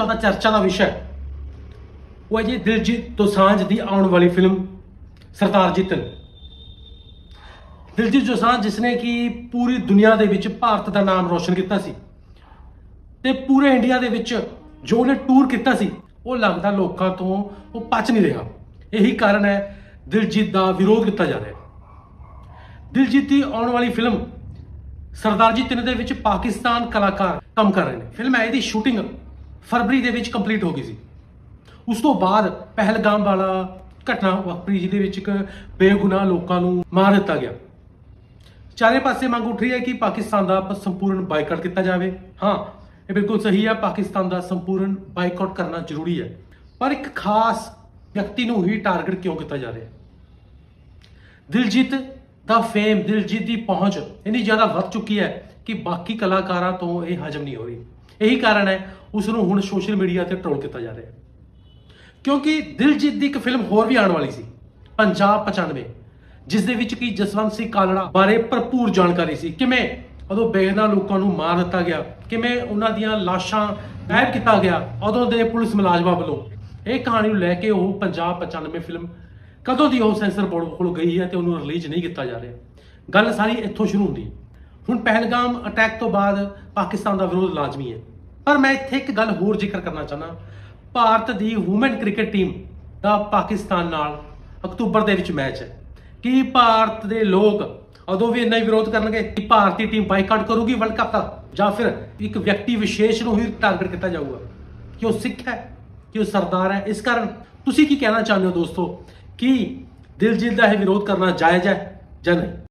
ਜ਼ਿਆਦਾ ਚਰਚਾ ਦਾ ਵਿਸ਼ਾ ਹੈ। ਉਹ ਹੈ ਜੀ ਦਿਲਜੀਤ ਦੋਸਾਂਝ ਦੀ ਆਉਣ ਵਾਲੀ ਫਿਲਮ, ਸਰਦਾਰ ਜਿੱਤਨ। ਦਿਲਜੀਤ ਦੋਸਾਂਝ ਜਿਸ ਨੇ ਕਿ ਪੂਰੀ ਦੁਨੀਆ ਦੇ ਵਿੱਚ ਭਾਰਤ ਦਾ ਨਾਮ ਰੋਸ਼ਨ ਕੀਤਾ ਸੀ ਤੇ ਪੂਰੇ ਇੰਡੀਆ ਦੇ ਵਿੱਚ ਜੋ ਉਹਨੇ ਟੂਰ ਕੀਤਾ ਸੀ, ਉਹ ਲੱਗਦਾ ਲੋਕਾਂ ਤੋਂ ਉਹ ਪਚ ਨਹੀਂ ਰਿਹਾ। ਇਹੀ ਕਾਰਨ ਹੈ ਦਿਲਜੀਤ ਦਾ ਵਿਰੋਧ ਕੀਤਾ ਜਾ ਰਿਹਾ ਦਿਲਜੀਤ ਦੀ ਆਉਣ ਵਾਲੀ ਫਿਲਮ ਸਰਦਾਰ ਜੀ ਤਿੰਨ ਦੇ ਵਿੱਚ ਪਾਕਿਸਤਾਨ ਕਲਾਕਾਰ ਕੰਮ ਕਰ ਰਹੇ ਨੇ। ਫਿਲਮ ਹੈ ਇਹਦੀ ਸ਼ੂਟਿੰਗ। ਫਰਵਰੀ ਦੇ ਵਿੱਚ ਕੰਪਲੀਟ ਹੋ ਗਈ ਸੀ। ਉਸ ਤੋਂ ਬਾਅਦ ਪਹਿਲਗਾਮ ਵਾਲਾ ਘਟਨਾ ਵਾਪਰੀ, ਜਿਹਦੇ ਵਿੱਚ ਇੱਕ ਬੇਗੁਨਾਹ ਲੋਕਾਂ ਨੂੰ ਮਾਰ ਦਿੱਤਾ ਗਿਆ। ਚਾਰੇ ਪਾਸੇ ਮੰਗ ਉੱਠ ਰਹੀ ਹੈ ਕਿ ਪਾਕਿਸਤਾਨ ਦਾ ਪ- ਸੰਪੂਰਨ ਬਾਈਕਾਟ ਕੀਤਾ ਜਾਵੇ। ਹਾਂ, ਇਹ ਬਿਲਕੁਲ ਸਹੀ ਹੈ ਪਾਕਿਸਤਾਨ ਦਾ ਸੰਪੂਰਨ ਬਾਈਕਾਟ ਕਰਨਾ ਜ਼ਰੂਰੀ ਹੈ। ਪਰ ਇੱਕ ਖਾਸ ਵਿਅਕਤੀ ਨੂੰ ਹੀ ਟਾਰਗੇਟ ਕਿਉਂ ਕੀਤਾ ਜਾ ਰਿਹਾ? ਹੈ ਦਿਲਜੀਤ ਦਾ ਫੇਮ, ਦਿਲਜੀਤ ਦੀ ਪਹੁੰਚ ਇੰਨੀ ਜ਼ਿਆਦਾ ਵੱਧ ਚੁੱਕੀ ਹੈ ਕਿ ਬਾਕੀ ਕਲਾਕਾਰਾਂ ਤੋਂ ਇਹ ਹਜਮ ਨਹੀਂ ਹੋ ਰਹੀ। ਇਹੀ ਕਾਰਨ ਹੈ ਉਸ ਨੂੰ ਹੁਣ ਸੋਸ਼ਲ ਮੀਡੀਆ ਤੇ ਟ੍ਰੋਲ ਕੀਤਾ ਜਾ ਰਿਹਾ ਹੈ। ਕਿਉਂਕਿ ਦਿਲਜੀਤ ਦੀ ਇੱਕ ਫਿਲਮ ਹੋਰ ਵੀ ਆਉਣ ਵਾਲੀ ਸੀ, ਪੰਜਾਬ 95 ਜਿਸ ਦੇ ਵਿੱਚ ਕੀ ਜਸਵੰਤ ਸਿੰਘ ਕਾਲੜਾ ਬਾਰੇ ਭਰਪੂਰ ਜਾਣਕਾਰੀ ਸੀ। ਕਿਵੇਂ ਉਦੋਂ ਬੇਗਨਾ ਲੋਕਾਂ ਨੂੰ ਮਾਰ ਦਿੱਤਾ ਗਿਆ, ਕਿਵੇਂ ਉਹਨਾਂ ਦੀਆਂ ਲਾਸ਼ਾਂ ਗਾਇਬ ਕੀਤਾ ਗਿਆ, ਉਦੋਂ ਦੇ ਪੁਲਿਸ ਮੁਲਾਜ਼ਮਾਂ ਵੱਲੋਂ। ਇਹ ਕਹਾਣੀ ਨੂੰ ਲੈ ਕੇ ਉਹ ਪੰਜਾਬ 95 ਫਿਲਮ ਕਦੋਂ ਦੀ ਉਹ ਸੈਂਸਰ ਬੋਰਡ ਕੋਲ ਗਈ ਹੈ ਤੇ ਉਹਨੂੰ ਰਿਲੀਜ਼ ਨਹੀਂ ਕੀਤਾ ਜਾ ਰਿਹਾ। ਗੱਲ ਸਾਰੀ ਇੱਥੋਂ ਸ਼ੁਰੂ ਹੁੰਦੀ ਹੈ। ਹੁਣ ਪਹਿਲਗਾਮ ਅਟੈਕ ਤੋਂ ਬਾਅਦ ਪਾਕਿਸਤਾਨ ਦਾ ਵਿਰੋਧ ਲਾਜ਼ਮੀ ਹੈ। ਪਰ ਮੈਂ ਇੱਥੇ ਇੱਕ ਗੱਲ ਹੋਰ ਜ਼ਿਕਰ ਕਰਨਾ ਚਾਹਨਾ ਭਾਰਤ ਦੀ ਔਮਨ ਕ੍ਰਿਕਟ ਟੀਮ ਦਾ ਪਾਕਿਸਤਾਨ ਨਾਲ ਅਕਤੂਬਰ ਦੇ ਵਿੱਚ ਮੈਚ ਹੈ। ਕੀ ਭਾਰਤ ਦੇ ਲੋਕ ਉਦੋਂ ਵੀ ਇੰਨਾ ਹੀ ਵਿਰੋਧ ਕਰਨਗੇ ਕਿ ਭਾਰਤੀ ਟੀਮ ਬਾਈਕਾਟ ਕਰੂਗੀ ਵਰਲਡ ਕੱਪ ਦਾ? ਜਾਂ ਫਿਰ ਇੱਕ ਵਿਅਕਤੀ ਵਿਸ਼ੇਸ਼ ਨੂੰ ਹੀ ਟਾਰਗੇਟ ਕੀਤਾ ਜਾਊਗਾ? ਕਿ ਉਹ ਸਿੱਖ ਹੈ? ਕਿ ਉਹ ਸਰਦਾਰ ਹੈ? ਇਸ ਕਾਰਨ ਤੁਸੀਂ ਕੀ ਕਹਿਣਾ ਚਾਹੁੰਦੇ ਹੋ ਦੋਸਤੋ? ਕਿ ਦਿਲਜੀਤ ਦਾ ਇਹ ਵਿਰੋਧ ਕਰਨਾ ਜਾਇਜ਼ ਹੈ ਜਾਂ ਨਹੀਂ?